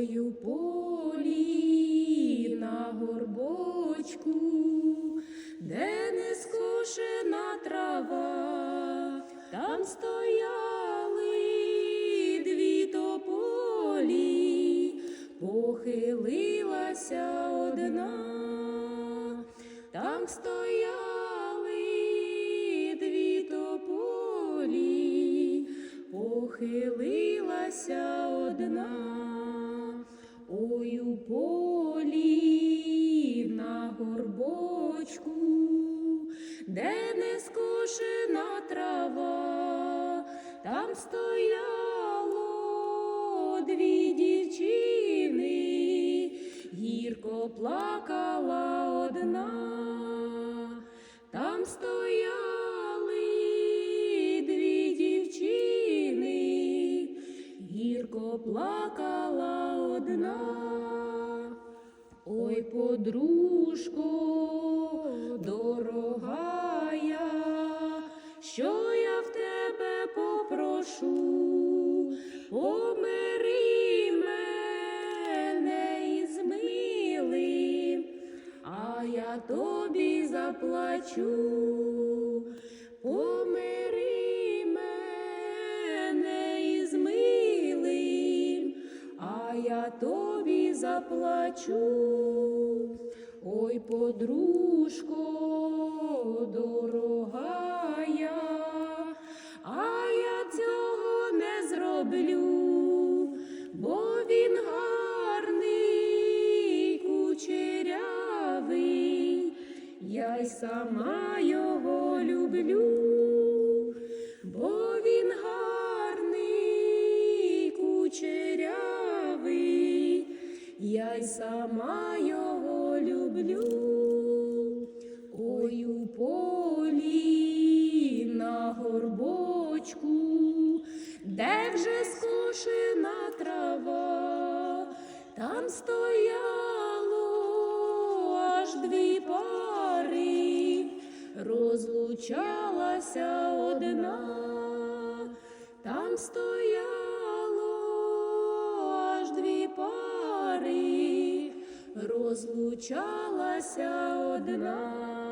Ой у полі на горбочку, де не скошена трава, там стояли дві тополі, похилилася одна, там стояли дві тополі, похилилася одна. На горбочку, де не скошена трава, там стояло дві дівчини, гірко плакала одна, там стояли дві дівчини, гірко плакала одна. Ой, подружко, дорогая, що я в тебе попрошу, помири мене із милим, а я тобі заплачу. Помири я тобі заплачу. Ой, подружко, дорогая, а я цього не зроблю, бо він гарний, кучерявий, я й сама його люблю, я й сама його люблю. Ой у полі на горбочку, де вже скошена трава, там стояло аж дві пари, розлучалася одна, там стояло розлучалася одна.